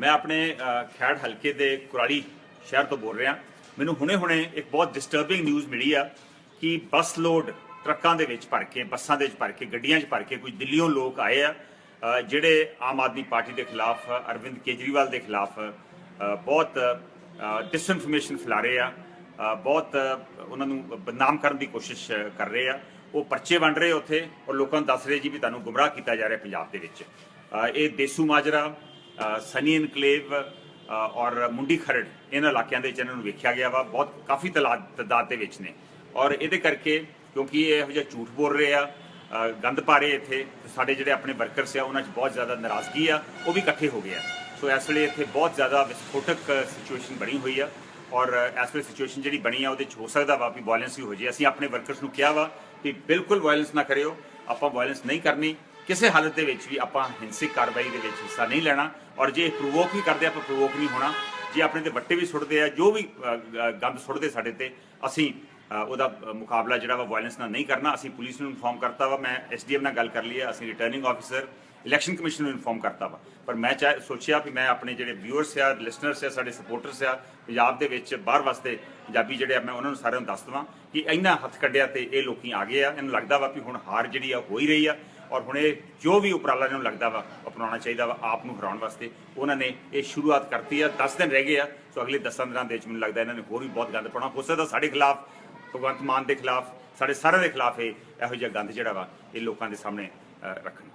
ਮੈਂ ਆਪਣੇ ਖੈੜ ਹਲਕੇ ਦੇ ਕੁਰਾਲੀ ਸ਼ਹਿਰ ਤੋਂ ਬੋਲ ਰਿਹਾ। ਮੈਨੂੰ ਹੁਣੇ-ਹੁਣੇ ਇੱਕ ਬਹੁਤ ਡਿਸਟਰਬਿੰਗ ਨਿਊਜ਼ ਮਿਲੀ ਆ ਕਿ ਬੱਸ ਲੋਡ ਟਰੱਕਾਂ ਦੇ ਵਿੱਚ ਭਰ ਕੇ, ਬੱਸਾਂ ਦੇ ਵਿੱਚ ਭਰ ਕੇ, ਗੱਡੀਆਂ 'ਚ ਭਰ ਕੇ ਕੁਝ ਦਿੱਲੀੋਂ ਲੋਕ ਆਏ ਆ ਜਿਹੜੇ ਆਮ ਆਦਮੀ ਪਾਰਟੀ ਦੇ ਖਿਲਾਫ, ਅਰਵਿੰਦ ਕੇਜਰੀਵਾਲ ਦੇ ਖਿਲਾਫ ਬਹੁਤ ਡਿਸਇਨਫੋਰਮੇਸ਼ਨ ਫੈਲਾ ਰਹੇ ਆ ਬਹੁਤ ਉਹਨਾਂ ਨੂੰ ਬਦਨਾਮ ਕਰਨ ਦੀ ਕੋਸ਼ਿਸ਼ ਕਰ ਰਹੇ ਆ। ਉਹ ਪਰਚੇ ਵੰਡ ਰਹੇ ਉੱਥੇ ਔਰ ਲੋਕਾਂ ਨੂੰ ਦੱਸ ਰਹੇ ਜੀ ਵੀ ਤੁਹਾਨੂੰ ਗੁੰਮਰਾਹ ਕੀਤਾ ਜਾ ਰਿਹਾ ਪੰਜਾਬ ਦੇ ਵਿੱਚ। ਇਹ ਦੇਸੂ ਮਾਜਰਾ ਸਨੀ ਇਨਕਲੇਵ ਔਰ ਮੁੰਡੀ ਖਰੜ, ਇਹਨਾਂ ਇਲਾਕਿਆਂ ਦੇ ਵਿੱਚ ਇਹਨਾਂ ਨੂੰ ਵੇਖਿਆ ਗਿਆ ਵਾ, ਬਹੁਤ ਕਾਫੀ ਤਲਾਦ ਤਦਾਦ ਦੇ ਵਿੱਚ ਨੇ। ਔਰ ਇਹਦੇ ਕਰਕੇ ਕਿਉਂਕਿ ਇਹ ਇਹੋ ਜਿਹਾ ਝੂਠ ਬੋਲ ਰਹੇ ਆ ਗੰਦ ਪਾ ਰਹੇ ਇੱਥੇ ਸਾਡੇ ਜਿਹੜੇ ਆਪਣੇ ਵਰਕਰਸ ਆ, ਉਹਨਾਂ 'ਚ ਬਹੁਤ ਜ਼ਿਆਦਾ ਨਾਰਾਜ਼ਗੀ ਆ, ਉਹ ਵੀ ਇਕੱਠੇ ਹੋ ਗਏ ਆ। ਸੋ ਇਸ ਵੇਲੇ ਇੱਥੇ ਬਹੁਤ ਜ਼ਿਆਦਾ ਵਿਸਫੋਟਕ ਸਿਚੁਏਸ਼ਨ ਬਣੀ ਹੋਈ ਆ, ਔਰ ਇਸ ਵੇਲੇ ਸਿਚੁਏਸ਼ਨ ਜਿਹੜੀ ਬਣੀ ਆ, ਉਹਦੇ 'ਚ ਹੋ ਸਕਦਾ ਵਾ ਵੀ ਵਾਇਲੈਂਸ ਵੀ ਹੋ ਜੇ ਅਸੀਂ ਆਪਣੇ ਵਰਕਰਸ ਨੂੰ ਕਿਹਾ ਵਾ ਕਿ ਬਿਲਕੁਲ ਵਾਇਲੈਂਸ ਨਾ ਕਰਿਓ, ਆਪਾਂ ਵਾਇਲੈਂਸ ਨਹੀਂ ਕਰਨੀ ਕਿਸੇ ਹਾਲਤ ਦੇ ਵਿੱਚ ਵੀ ਆਪਾਂ ਹਿੰਸਕ ਕਾਰਵਾਈ ਦੇ ਵਿੱਚ ਹਿੱਸਾ ਨਹੀਂ ਲੈਣਾ ਔਰ ਜੇ ਪ੍ਰੋਵੋਕ ਵੀ ਕਰਦੇ ਆਪਾਂ ਪ੍ਰੋਵੋਕ ਨਹੀਂ ਹੋਣਾ। ਜੇ ਆਪਣੇ ਤੇ ਵੱਟੇ ਵੀ ਸੁੱਟਦੇ ਆ, ਜੋ ਵੀ ਗੰਦ ਸੁੱਟਦੇ ਸਾਡੇ ਤੇ, ਅਸੀਂ ਉਹਦਾ ਮੁਕਾਬਲਾ ਜਿਹੜਾ ਵਾ ਵਾਇਲੈਂਸ ਨਾਲ ਨਹੀਂ ਕਰਨਾ। ਅਸੀਂ ਪੁਲਿਸ ਨੂੰ ਇਨਫੋਰਮ ਕਰਤਾ ਵਾ, ਮੈਂ ਐਸਡੀਐਮ ਨਾਲ ਗੱਲ ਕਰ ਲਈ ਹੈ ਅਸੀਂ ਰਿਟਰਨਿੰਗ ਆਫੀਸਰ ਇਲੈਕਸ਼ਨ ਕਮਿਸ਼ਨ ਨੂੰ ਇਨਫੋਰਮ ਕਰਤਾ ਵਾ। ਪਰ ਮੈਂ ਚਾਹ, ਸੋਚਿਆ ਵੀ ਮੈਂ ਆਪਣੇ ਜਿਹੜੇ ਵਿਊਅਰਸ ਆ ਲਿਸਨਰਸ ਆ, ਸਾਡੇ ਸਪੋਰਟਰਸ ਆ, ਪੰਜਾਬ ਦੇ ਵਿੱਚ ਬਾਹਰ ਵਾਸਤੇ ਪੰਜਾਬੀ ਜਿਹੜੇ ਆ, ਮੈਂ ਉਹਨਾਂ ਨੂੰ ਸਾਰਿਆਂ ਨੂੰ ਦੱਸ ਦਵਾਂ ਕਿ ਇੰਨਾ ਹੱਥ ਕੱਢਿਆ ਤੇ ਇਹ ਲੋਕੀ ਆ ਗਏ ਆ। ਇਹਨੂੰ ਲੱਗਦਾ ਵਾ ਵੀ ਹੁਣ ਹਾਰ ਜਿਹੜੀ ਆ, ਹੋ ਹੀ ਰਹੀ ਆ। ਔਰ ਹੁਣ ਇਹ ਜੋ ਵੀ ਉਪਰਾਲਾ ਇਹਨਾਂ ਨੂੰ ਲੱਗਦਾ ਵਾ ਅਪਣਾਉਣਾ ਚਾਹੀਦਾ ਵਾ ਆਪ ਨੂੰ ਹਰਾਉਣ ਵਾਸਤੇ। ਉਹਨਾਂ ਨੇ ਇਹ ਸ਼ੁਰੂਆਤ ਕਰਤੀ ਆ 10 ਦਿਨ ਰਹਿ ਗਏ ਆ। ਸੋ ਅਗਲੇ 10 ਦਿਨਾਂ ਦੇ ਵਿੱਚ ਮੈਨੂੰ ਲੱਗਦਾ ਇਹਨਾਂ ਨੇ ਹੋਰ ਵੀ ਬਹੁਤ ਗੰਦ ਪਾਉਣਾ। ਹੋ ਸਕਦਾ ਸਾਡੇ ਖਿਲਾਫ, ਭਗਵੰਤ ਮਾਨ ਦੇ ਖਿਲਾਫ, ਸਾਡੇ ਸਾਰਿਆਂ ਦੇ ਖਿਲਾਫ ਇਹ ਇਹੋ ਜਿਹਾ ਗੰਦ ਜਿਹੜਾ ਵਾ, ਇਹ ਲੋਕਾਂ ਦੇ ਸਾਹਮਣੇ ਰੱਖਣ।